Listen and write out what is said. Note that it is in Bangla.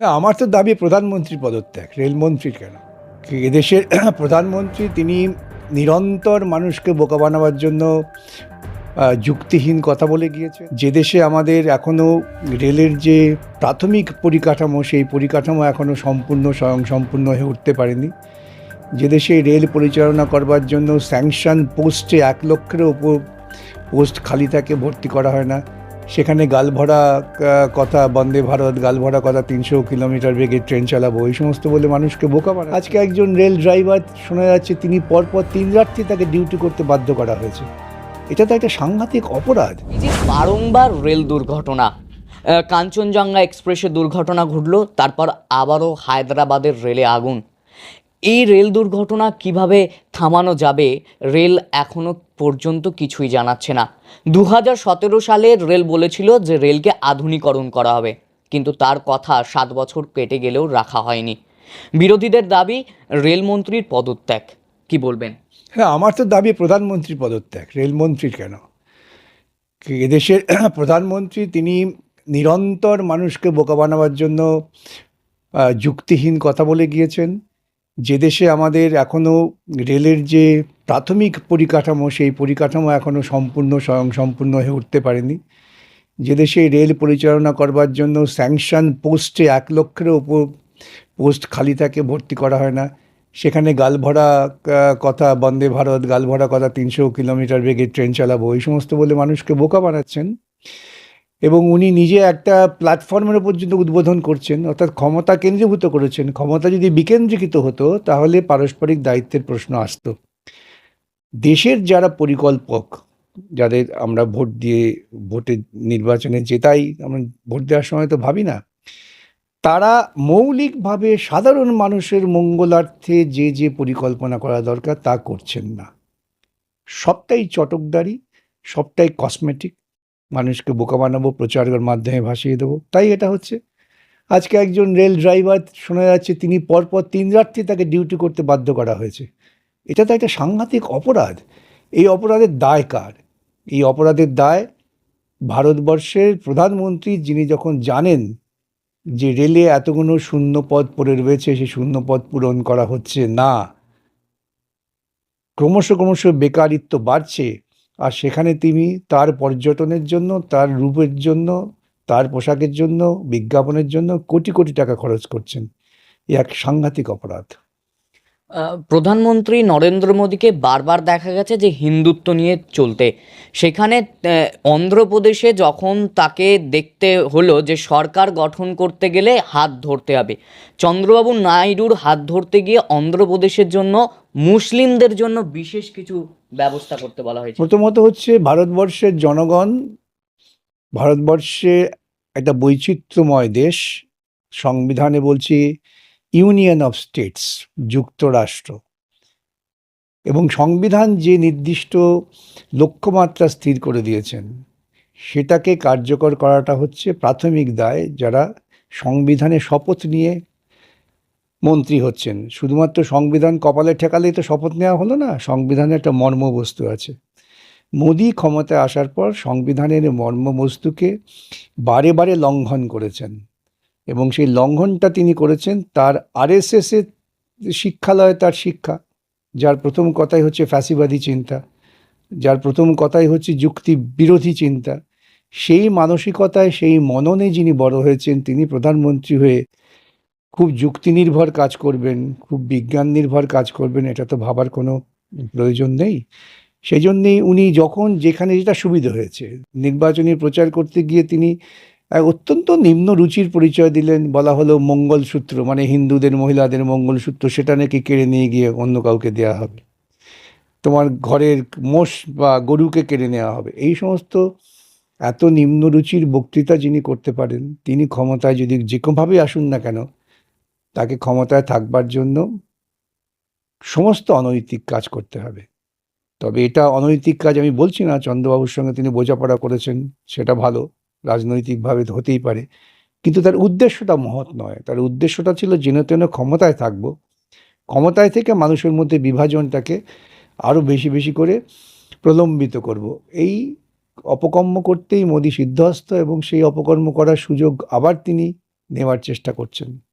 না, আমার তো দাবি প্রধানমন্ত্রী পদত্যাগ রেলমন্ত্রীর কেন? এদেশের প্রধানমন্ত্রী তিনি নিরন্তর মানুষকে বোকা বানাবার জন্য যুক্তিহীন কথা বলে গিয়েছে যে দেশে আমাদের এখনও রেলের যে প্রাথমিক পরিকাঠামো সেই পরিকাঠামো এখনও সম্পূর্ণ স্বয়ং সম্পূর্ণ হয়ে উঠতে পারেনি। যে দেশে রেল পরিচালনা করবার জন্য স্যাংশন পোস্টে এক লক্ষের ওপর পোস্ট খালি থাকে ভর্তি করা হয় না। সেখানে গালভরা কথা, বন্দে ভারত, গালভরা কথা তিনশো কিলোমিটার বেগে ট্রেন চালাবো এই সমস্ত বলে মানুষকে বোকা বানায় আজকে একজন রেল ড্রাইভার শোনা যাচ্ছে, তিনি পরপর তিন রাত্রি তাকে ডিউটি করতে বাধ্য করা হয়েছে। এটা তো একটা সাংঘাতিক অপরাধ। যে বারংবার রেল দুর্ঘটনা কাঞ্চনজঙ্ঘা এক্সপ্রেসে দুর্ঘটনা ঘটলো, তারপর আবারও হায়দ্রাবাদের রেলে আগুন। এই রেল দুর্ঘটনা কীভাবে থামানো যাবে, রেল এখনও পর্যন্ত কিছুই জানাচ্ছে না। দু হাজার সতেরো সালে রেল বলেছিল যে রেলকে আধুনিকরণ করা হবে, কিন্তু তার কথা সাত বছর কেটে গেলেও রাখা হয়নি। বিরোধীদের দাবি রেলমন্ত্রীর পদত্যাগ। কি বলবেন? হ্যাঁ আমার তো দাবি প্রধানমন্ত্রীর পদত্যাগ রেলমন্ত্রীর কেন? এদেশের প্রধানমন্ত্রী তিনি নিরন্তর মানুষকে বোকা বানাবার জন্য যুক্তিহীন কথা বলে গিয়েছেন। যে দেশে আমাদের এখনও রেলের যে প্রাথমিক পরিকাঠামো, সেই পরিকাঠামো এখনও সম্পূর্ণ স্বয়ং সম্পূর্ণ হয়ে উঠতে পারেনি। যে দেশে রেল পরিচালনা করবার জন্য স্যাংশন পোস্টে এক লক্ষের ওপর পোস্ট খালি থাকে, ভর্তি করা হয় না। সেখানে গালভরা কথা, বন্দে ভারত, গালভরা কথা তিনশো কিলোমিটার বেগে ট্রেন চালাবো, এই সমস্ত বলে মানুষকে বোকা বানাচ্ছেন। এবং উনি নিজে একটা প্ল্যাটফর্মের পর্যন্ত উদ্বোধন করছেন, অর্থাৎ ক্ষমতা কেন্দ্রীভূত করেছেন, ক্ষমতা যদি বিকেন্দ্রীকৃত হতো, তাহলে পারস্পরিক দায়িত্বের প্রশ্ন আসতো। দেশের যারা পরিকল্পক, যাদের আমরা ভোট দিয়ে ভোটে নির্বাচনে জেতাই, আমরা ভোট দেওয়ার সময় তো ভাবি না, তারা মৌলিকভাবে সাধারণ মানুষের মঙ্গলার্থে যে যে পরিকল্পনা করা দরকার তা করছেন না। সবটাই চটকদারি, সবটাই কসমেটিক মানুষকে বোকা বানাবো, প্রচারের মাধ্যমে ভাসিয়ে দেবো। তাই এটা হচ্ছে। আজকে একজন রেল ড্রাইভার শোনা যাচ্ছে, তিনি পরপর তিন রাত্রি তাকে ডিউটি করতে বাধ্য করা হয়েছে। এটা তো একটা সাংঘাতিক অপরাধ। এই অপরাধের দায় কার? এই অপরাধের দায় ভারতবর্ষের প্রধানমন্ত্রী, যিনি যখন জানেন যে রেলে এতগুলো শূন্য পদ পড়ে রয়েছে সেই শূন্য পদ পূরণ করা হচ্ছে না, ক্রমশ ক্রমশ বেকারিত্ব বাড়ছে আর সেখানে তিনি তার পর্যটনের জন্য, তার রূপের জন্য, তার পোশাকের জন্য, বিজ্ঞাপনের জন্য কোটি কোটি টাকা খরচ করছেন। এক সাংঘাতিক অপরাধ। প্রধানমন্ত্রী নরেন্দ্র মোদীকে বারবার দেখা গেছে যে হিন্দুত্ব নিয়ে চলতে। সেখানে অন্ধ্রপ্রদেশে যখন তাকে দেখতে হলো যে সরকার গঠন করতে গেলে হাত ধরতে হবে, চন্দ্রবাবু নাইডুর হাত ধরতে গিয়ে অন্ধ্রপ্রদেশের জন্য, মুসলিমদের জন্য বিশেষ কিছু ব্যবস্থা করতে বলা হয়েছে। প্রথমত হচ্ছে ভারতবর্ষের জনগণ, ভারতবর্ষে একটা বৈচিত্র্যময় দেশ, সংবিধানে বলছি ইউনিয়ন অফ স্টেটস, যুক্তরাষ্ট্র। এবং সংবিধান যে নির্দিষ্ট লক্ষ্যমাত্রা স্থির করে দিয়েছেন, সেটাকে কার্যকর করাটা হচ্ছে প্রাথমিক দায় যারা সংবিধানে শপথ নিয়ে মন্ত্রী হচ্ছেন। শুধুমাত্র সংবিধান কপালে ঠেকালেই তো শপথ নেওয়া হলো না, সংবিধানে একটা মর্মবস্তু আছে। মোদি ক্ষমতায় আসার পর সংবিধানের মর্মবস্তুকে বারে বারে লঙ্ঘন করেছেন। এবং সেই লঙ্ঘনটা তিনি করেছেন, তার আরএসএসের শিক্ষালয়ে তার শিক্ষা, যার প্রথম কথাই হচ্ছে ফ্যাসিবাদী চিন্তা, যার প্রথম কথাই হচ্ছে যুক্তি বিরোধী চিন্তা। সেই মানসিকতায়, সেই মননে যিনি বড় হয়েছেন, তিনি প্রধানমন্ত্রী হয়ে খুব যুক্তি নির্ভর কাজ করবেন, খুব বিজ্ঞান নির্ভর কাজ করবেন, এটা তো ভাবার কোনো প্রয়োজন নেই। সেই জন্যেই উনি যখন যেখানে যেটা সুবিধা হয়েছে, নির্বাচনী প্রচার করতে গিয়ে তিনি অত্যন্ত নিম্ন রুচির পরিচয় দিলেন, বলা হলো মঙ্গলসূত্র মানে হিন্দুদের, মহিলাদের মঙ্গলসূত্র, সেটা নাকি কেড়ে নিয়ে গিয়ে অন্য কাউকে দেওয়া হবে। তোমার ঘরের মোষ বা গরুকে কেড়ে নেওয়া হবে। এই সমস্ত এত নিম্ন রুচির বক্তৃতা যিনি করতে পারেন, তিনি ক্ষমতায় যদি যে কোনোভাবেই আসুন না কেন, তাকে ক্ষমতায় থাকবার জন্য সমস্ত অনৈতিক কাজ করতে হবে। তবে এটা অনৈতিক কাজ আমি বলছি না, চন্দ্রবাবুর সঙ্গে তিনি বোঝাপড়া করেছেন, সেটা ভালো। রাজনৈতিকভাবে হতেই পারে। কিন্তু তার উদ্দেশ্যটা মহৎ নয়। তার উদ্দেশ্যটা ছিল যেন ক্ষমতায় থাকব। ক্ষমতায় থেকে মানুষের মধ্যে বিভাজনটাকে আরও বেশি বেশি করে প্রলম্বিত করব। এই অপকর্ম করতেই মোদী সিদ্ধহস্ত এবং সেই অপকর্ম করার সুযোগ আবার তিনি নেওয়ার চেষ্টা করছেন।